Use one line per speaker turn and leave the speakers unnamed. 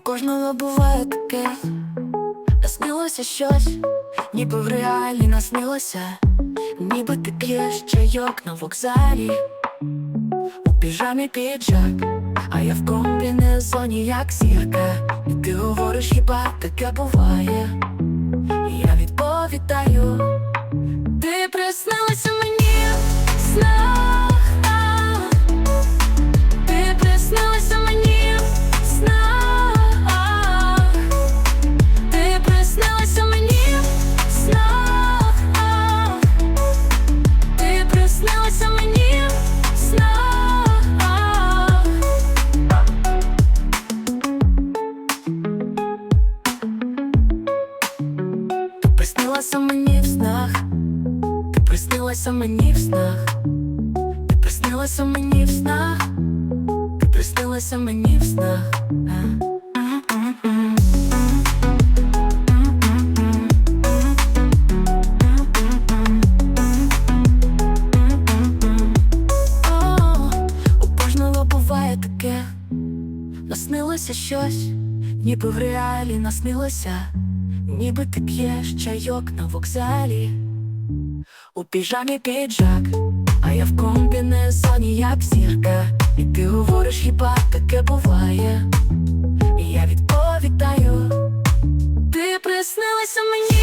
кожного буває таке, наснилося щось, ніби в реалі наснилося, ніби ти п'єш чайок на вокзалі, у піжамі піджак, а я в комбінезоні як зірка, і ти говориш, хіба таке буває, і я відповідаю, приснилася мені в снах. Ти приснилася мені в снах. Ти приснилася мені в снах. Ти приснилася мені в снах. Таке. Наснилося щось, ніби в реалі наснилося, ніби ти п'єш чайок на вокзалі, у піжамі піджак, а я в комбінезоні як зірка, і ти говориш, хіба таке буває, і я відповідаю, ти приснилася мені